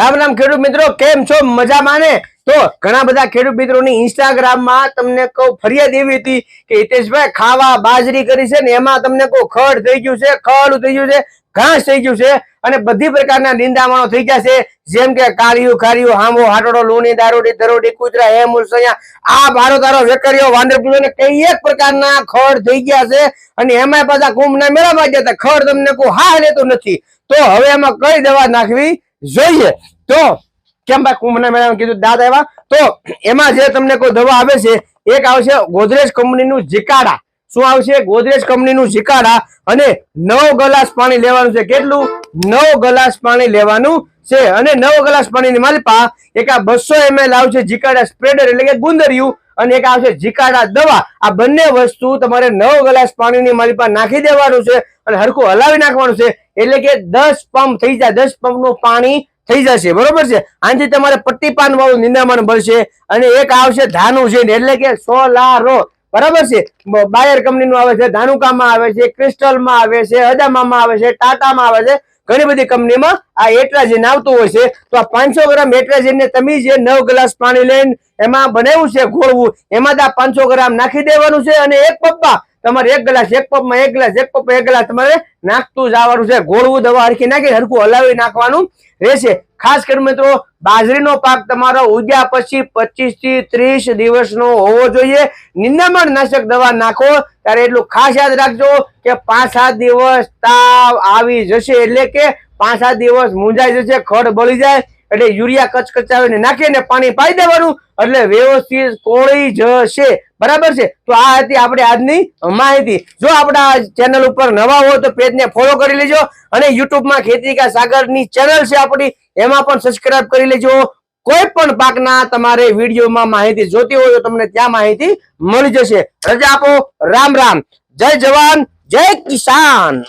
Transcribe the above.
રામ રામ ખેડૂત મિત્રો, કેમ છો? મજામાં ને? તો ઘણા બધા ખેડૂત મિત્રોની ઇન્સ્ટાગ્રામમાં તમને કહું, ફરિયાદ એવી હતી કે હિતેશભાઈ ખાવા બાજરી કરી છે ને એમાં તમને કહું, ખડ થઈ ગયું છે, ખડું થઈ ગયું છે, ઘાસ થઈ ગયું છે અને બધી પ્રકારના નિંદામણો થઈ ગયા છે. જેમ કે કાળિયું, ખારિયું હામો હાટડો, લૂણી, દારૂડી દરોડી કૂતરા હે મુસૈયા આ બારો તારો વેકરીઓ વાંદરપુરો ને કઈ એક પ્રકારના ખડ થઈ ગયા છે અને એમાં પાછા કુંભના મેળામાં ગયા હતા. ખડ તમને કહું, હા લેતું નથી. તો હવે એમાં કઈ દવા નાખવી? જોઈએ. તો કેમ ભાઈ કુંભના મેળામાં કીધું? દાદ આવ્યા તો એમાં જે તમને કોઈ દવા આવે છે, એક આવશે ગોદરેજ કંપનીનું જીકાડા શું આવશે? ગોદરેજ કંપનીનું જીકાડા અને નવ ગ્લાસ પાણી લેવાનું છે. કેટલું? નવ ગ્લાસ પાણી લેવાનું છે. અને નવ ગ્લાસ પાણીની માલપા એક આ બસો એમએલ આવશે જીકાડા સ્પ્રેડર એટલે કે ગુંદરિયું. અને એક આવશે જીકાડા દવા. આ બંને વસ્તુ તમારે નવ ગ્લાસ પાણીની મારી પાસે નાખી દેવાનું છે અને હરખું હલાવી નાખવાનું છે. એટલે કે દસ પંપ થઈ જાય. દસ પંપનું પાણી થઈ જશે. બરોબર છે? આનાથી તમારે પટ્ટી પાન વાળું નિંદામણ મળશે અને એક આવશે ધાનું છે એટલે કે સોલારો. બરાબર છે? બાયર કંપનીનું આવે છે ધાનુકામાં આવે છે, ક્રિસ્ટલમાં આવે છે અદામામાં આવે છે, ટાટામાં આવે છે. ઘણી બધી કંપનીમાં આ એટ્રાજીન આવતું હોય છે. તો આ પાંચસો ગ્રામ એટ્રાજીન ને તમે જે નવ ગ્લાસ પાણી લઈને એમાં બનાવ્યું છે, ઘોળવું, એમાં આ પાંચસો ગ્રામ નાખી દેવાનું છે અને એક પપ્પા તમારે એક ગ્લાસ, એક પપમાં એક ગ્લાસ, એક પપ્પા એક ગ્લાસ તમારે નાખતું જવાનું છે. ઘોળવું દવા હરખી નાખી, હરખું હલાવી નાખવાનું રહેશે. ખાસ કરી મિત્રો, બાજરીનો પાક તમારો ઉગ્યા પછી પચીસથી ત્રીસ દિવસનો હોવો જોઈએ. નિંદામણ નાશક દવા નાખો. ત્યારે એટલું ખાસ યાદ રાખજો કે પાંચ સાત દિવસ તાવ આવી જશે એટલે કે પાંચ સાત દિવસ મૂંઝાઈ જશે, ખડ બળી જાય. એટલે યુરિયા કચકચાવીને નાખીને પાણી પાઈ દેવાનું, એટલે વ્યવસ્થિત કોળી જશે. બરાબર છે? તો આ હતી આપણે આજની માહિતી. જો આપણા ચેનલ ઉપર નવા હો તો પેજને ફોલો કરી લેજો અને યુટ્યુબમાં ખેતી કા સાગરની ચેનલ છે આપણી, એમાં પણ સબસ્ક્રાઇબ કરી લેજો. કોઈ પણ પાકના તમારે વિડીયોમાં માહિતી જોતી હોય તો તમને ત્યાં માહિતી મળી જશે. રજા આપો. રામ રામ. જય જવાન. જય કિસાન.